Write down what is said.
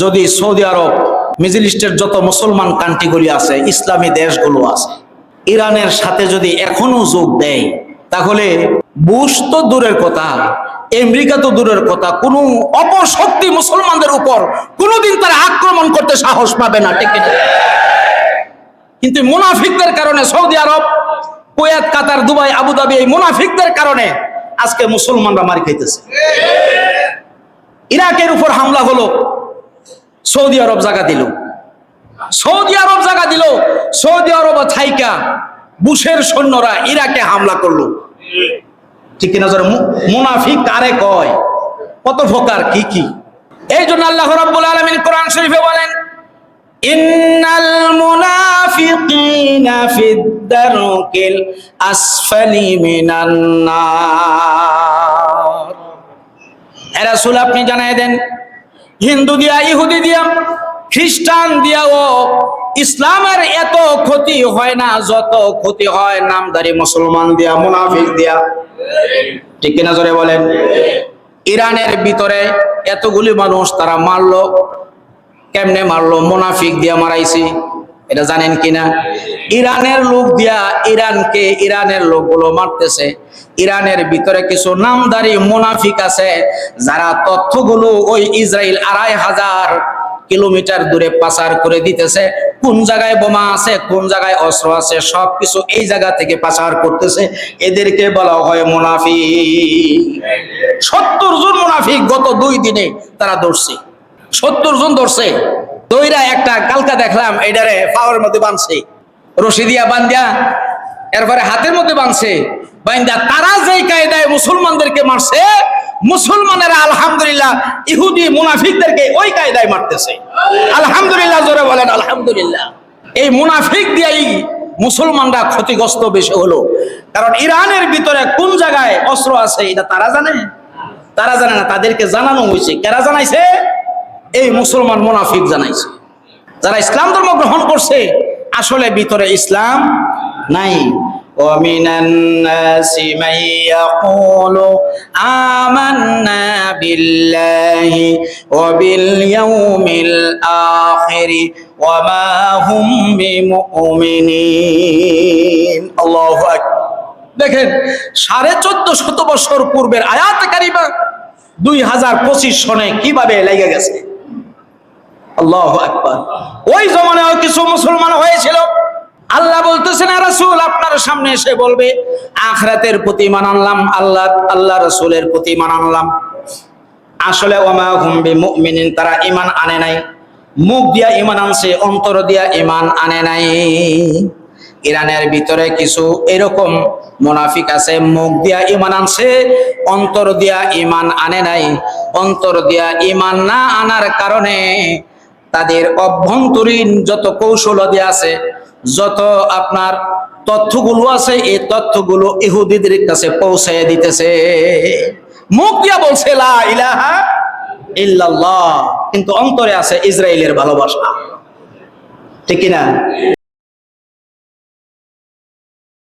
যদি সৌদি আরব মিডিল ইস্টের যত মুসলমান কান্ট্রিগুলি আছে, ইসলামী দেশগুলো আছে, ইরানের সাথে যদি এখনও যোগ দেয়, তাহলে বুশ তো দূরের কথা, আমেরিকা তো দূরের কথা, কোনো অপশক্তি মুসলমানদের উপর কোনোদিন তারা আক্রমণ করতে সাহস পাবে না, ঠিক কিন্তু মুনাফিকদের কারণে Saudi Arab, Kuwait, Qatar, Dubai Abu Dhabi এই মুনাফিকদের কারণে আজকে মুসলমানরা মারি খাইতেছে। ইরাকের উপর হামলা হলো সৌদি আরব জায়গা দিল। সৌদি আরব জায়গা দিল। সৌদি আরব থাইকা বুশের সৈন্যরা ইরাকে হামলা করল। ঠিক কিনা মুনাফিক কারে কয়? কত প্রকার, কি কি? এই জন্য আল্লাহ রাব্বুল আলামিন কোরআন শরীফে বলেন, ইন্নাল মুনাফিকিনা ফিদ দারকিল আসফালি মিনান নার। এ রাসূল আপনি জানাই দেন হিন্দু দিয়া, ইহুদি দিয়া, খ্রিস্টান দিয়াও ইসলামের এত ক্ষতি হয় না, যত ক্ষতি হয়, নামদারি মুসলমান দিয়া, মুনাফিক দিয়া। ঠিক কিনা জোরে বলেন? ইরানের ভিতরে এতগুলি মানুষ তারা মারলো। কেমনে মারলো? মুনাফিক দিয়া মারাইছি। এটা জানেন কিনা? ইরানের লোক দিয়া ইরানকে ইরানের লোকগুলো মারতেছে। ইরানের ভিতরে কিছু নামদারি মুনাফিক আছে, যারা তথ্যগুলো ওই ইসরায়েল আড়াই হাজার কিলোমিটার দূরে পাচার করে দিতেছে। কোন জায়গায় বোমা আছে, কোন জায়গায় অস্ত্র আছে, সবকিছু এই জায়গা থেকে পাচার করতেছে। এদেরকে বলা হয় মুনাফিক। সত্তর জন মুনাফিক গত দুই দিনে তারা ধরছে। সত্তর জন ধরছে। দইরা একটা কালকা দেখলাম এটারে পাওয়ার মধ্যে বাঁধছে রশি দিয়া বান্ধিয়া এরপরে হাতের মধ্যে বাঁধছে। বান্দা তারা যেই কায়দায় মুসলমানদেরকে মারছে, মুসলমানেরা আলহামদুলিল্লাহ ইহুদি মুনাফিকদেরকে ওই কায়দায় মারতেছে। আলহামদুলিল্লাহ, জোরে বলেন, আলহামদুলিল্লাহ। এই মুনাফিক দিয়েই মুসলমানরা ক্ষতিগ্রস্ত বেশি হলো। কারণ ইরানের ভিতরে কোন জায়গায় অস্ত্র আছে, এটা তারা জানে? তারা জানে না, তাদেরকে জানানো হয়েছে। কেরা জানাইছে? এই মুসলমান মুনাফিক জানাইছে। যারা ইসলাম ধর্ম গ্রহণ করছে আসলে ভিতরে ইসলাম নাই ومن الناس من يقول آمنا بالله وباليوم الآخر وما هم بمؤمنين الله أكبر দেখেন সাড়ে চোদ্দ শত বছর পূর্বের আয়াত কারিমা দুই হাজার পঁচিশ সনে কিভাবে লেগে গেছে আল্লাহ আকবার। ওই জমানায় কিছু মুসলমান হয়েছিল। আল্লাহ বলতেছেন "আর রাসূল, আপনার সামনে এসে বলবে, আখরাতের প্রতি মান আনলাম, আল্লাহ আল্লাহ রাসূলের প্রতি মান আনলাম। আসলে ওমা হুম বিমুমিনিন, তারা ঈমান আনে নাই। মুখ দিয়া ঈমান আনছে, অন্তর দিয়া ঈমান আনে নাই। ইরানের ভিতরে কিছু এরকম মুনাফিক আছে, মুখ দিয়া ইমান আনছে, অন্তর দিয়া ইমান আনে নাই। অন্তর দিয়া ইমান না আনার কারণে তাদের অভ্যন্তরীণ যত কৌশলাদি আছে, যত আপনার তথ্যগুলো আছে, এই তথ্যগুলো ইহুদিদের কাছে পৌঁছায় দিতেছে। মুখ দিয়া বলছে ইলাহা ইল্লাল্লাহ। কিন্তু অন্তরে আছে ইসরায়েলের ভালোবাসা। ঠিক কিনা?